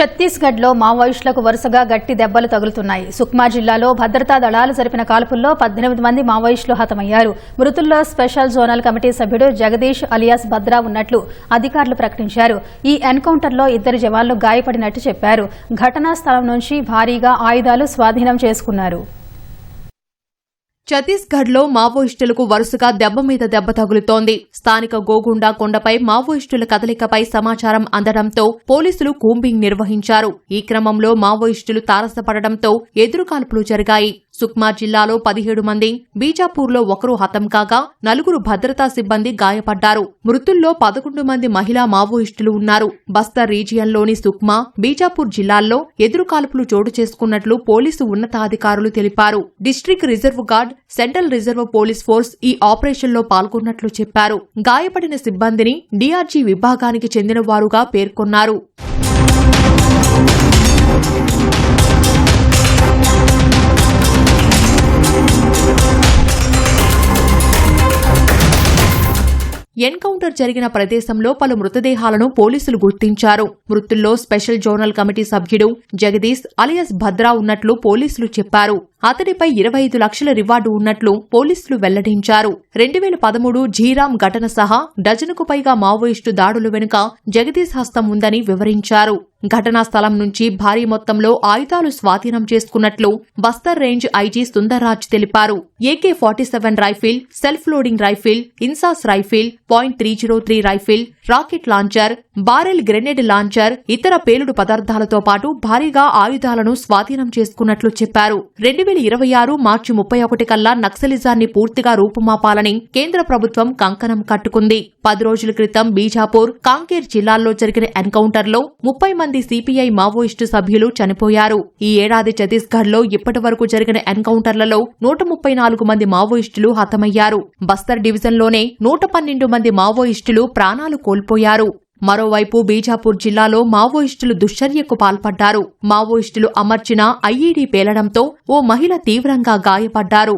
ఛత్తీస్గఢ్లో మావోయిస్టులకు వరుసగా గట్టి దెబ్బలు తగులుతున్నాయి. సుక్మా జిల్లాలో భద్రతా దళాలు జరిపిన కాల్పుల్లో పద్దెనిమిది మంది మావోయిస్టులు హతమయ్యారు. మృతుల్లో స్పెషల్ జోనల్ కమిటీ సభ్యుడు జగదీష్ అలియాస్ భద్రా ఉన్నట్లు అధికారులు ప్రకటించారు. ఈ ఎన్కౌంటర్లో ఇద్దరు జవాన్లు గాయపడినట్టు చెప్పారు. ఘటనా స్థలం నుంచి భారీగా ఆయుధాలు స్వాధీనం చేసుకున్నారు. ఛత్తీస్గఢ్లో మావోయిస్టులకు వరుసగా దెబ్బ మీద దెబ్బ తగులుతోంది. స్థానిక గోగుండా కొండపై మావోయిస్టుల కదలికపై సమాచారం అందడంతో పోలీసులు కూంబింగ్ నిర్వహించారు. ఈ క్రమంలో మావోయిస్టులు తారసపడడంతో ఎదురుకాల్పులు జరిగాయి. సుక్మా జిల్లాలో పదిహేడు మంది బీజాపూర్లో ఒకరు హతం కాగా నలుగురు భద్రతా సిబ్బంది గాయపడ్డారు. మృతుల్లో పదకొండు మంది మహిళా మావోయిస్టులు ఉన్నారు. బస్తర్ రీజియన్లోని సుక్మా బీజాపూర్ జిల్లాల్లో ఎదురుకాల్పులు చోటు చేసుకున్నట్లు పోలీసు ఉన్నతాధికారులు తెలిపారు. District reserve guard central reserve police force ఈ ఆపరేషన్లో పాల్గొన్నట్లు చెప్పారు. గాయపడిన సిబ్బందిని డీఆర్జీ విభాగానికి చెందిన వారుగా పేర్కొన్నారు. ఎన్కౌంటర్ జరిగిన ప్రదేశంలో పలు మృతదేహాలను పోలీసులు గుర్తించారు. మృతుల్లో స్పెషల్ జోనల్ కమిటీ సభ్యుడు జగదీష్ అలియస్ భద్రా ఉన్నట్లు పోలీసులు చెప్పారు. అతడిపై ఇరవై ఐదు లక్షల రివార్డు ఉన్నట్లు పోలీసులు వెల్లడించారు. రెండు వేల పదమూడు జీరాం ఘటన సహా డజనుకు పైగా మావోయిస్టు దాడుల వెనుక జగదీష్ హస్తం ఉందని వివరించారు. ఘటనా స్థలం నుంచి భారీ మొత్తంలో ఆయుధాలు స్వాధీనం చేసుకున్నట్లు బస్తర్ రేంజ్ ఐజీ సుందర్రాజ్ తెలిపారు. AK forty seven rifle self loading rifle INSAS rifle point three zero three rifle rocket launcher barrel grenade launcher ఇతర పేలుడు పదార్థాలతో పాటు భారీగా ఆయుధాలను స్వాధీనం చేసుకున్నట్లు చెప్పారు. రెండు వేల ఇరవై ఆరు మార్చి ముప్పై ఒకటి కల్లా నక్సలిజాన్ని పూర్తిగా రూపుమాపాలని కేంద్ర ప్రభుత్వం కంకణం కట్టుకుంది. పది రోజుల క్రితం బీజాపూర్ కాంకేర్ జిల్లాల్లో జరిగిన ఎన్కౌంటర్లో ముప్పై మంది మంది సిపిఐ మావోయిస్టు సభ్యులు చనిపోయారు. ఈ ఏడాది ఛత్తీస్గఢ్లో ఇప్పటి వరకు జరిగిన ఎన్కౌంటర్లలో నూట ముప్పై నాలుగు మంది మావోయిస్టులు హతమయ్యారు. బస్తర్ డివిజన్లోనే నూట పన్నెండు మంది మావోయిస్టులు ప్రాణాలు కోల్పోయారు. మరోవైపు బీజాపూర్ జిల్లాలో మావోయిస్టులు దుశ్చర్యకు పాల్పడ్డారు. మావోయిస్టులు అమర్చిన ఐఈడీ పేలడంతో ఓ మహిళ తీవ్రంగా గాయపడ్డారు.